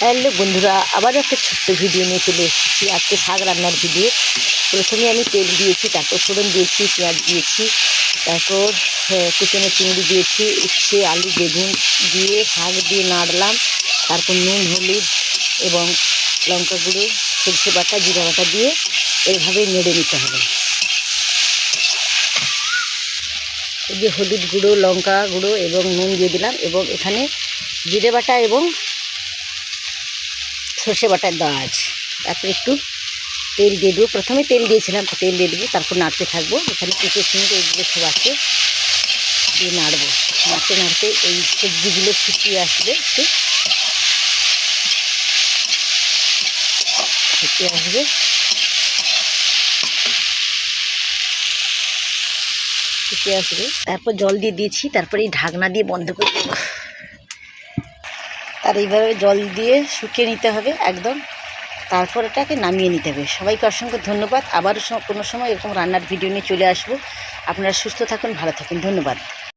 Hello বন্ধুরা আবার একটা ছোট্ট ভিডিও নিয়ে চলে এসেছি। আজকে শাক রান্নার ভিডিও প্রথমে আমি তেল দিয়েছি তারপর ফোড়ন দিয়েছি পেঁয়াজ দিয়েছি তারপর আহ, কুচনো চিংড়ি দিয়েছি উচ্ছে আলু বেগুন দিয়ে শাক দিয়ে নাড়লাম। তারপর নুন হলুদ এবং লঙ্কা গুঁড়ো সরষে বাটা জিরা বাটা দিয়ে এইভাবে নেড়ে নিতে হবে। এই যে হলুদ গুঁড়ো লঙ্কা গুঁড়ো এবং নুন দিয়ে দিলাম এবং এখানে জিরে বাটা এবং সর্ষে বাটার দেওয়া আছে। তারপর একটু তেল দিয়ে দেবো। প্রথমে তেল দিয়েছিলাম, তেল দিয়ে দেবো, তারপর নাড়তে থাকব। এখানে কুচো চিংড়ি, এগুলো সব আছে। দিয়ে নাড়বো। নাড়তে নাড়তে এই সবজিগুলো শুকিয়ে আসবে, একটু শুকিয়ে আসবে। শুকিয়ে আসবে। তারপর জল দিয়ে দিয়েছি, তারপরে এই ঢাকনা দিয়ে বন্ধ করে আর এইভাবে জল দিয়ে শুকিয়ে নিতে হবে একদম। তারপর এটাকে নামিয়ে নিতে হবে। সবাইকে অসংখ্য ধন্যবাদ। আবারও কোনো সময় এরকম রান্নার ভিডিও নিয়ে চলে আসব। আপনারা সুস্থ থাকুন, ভালো থাকুন। ধন্যবাদ।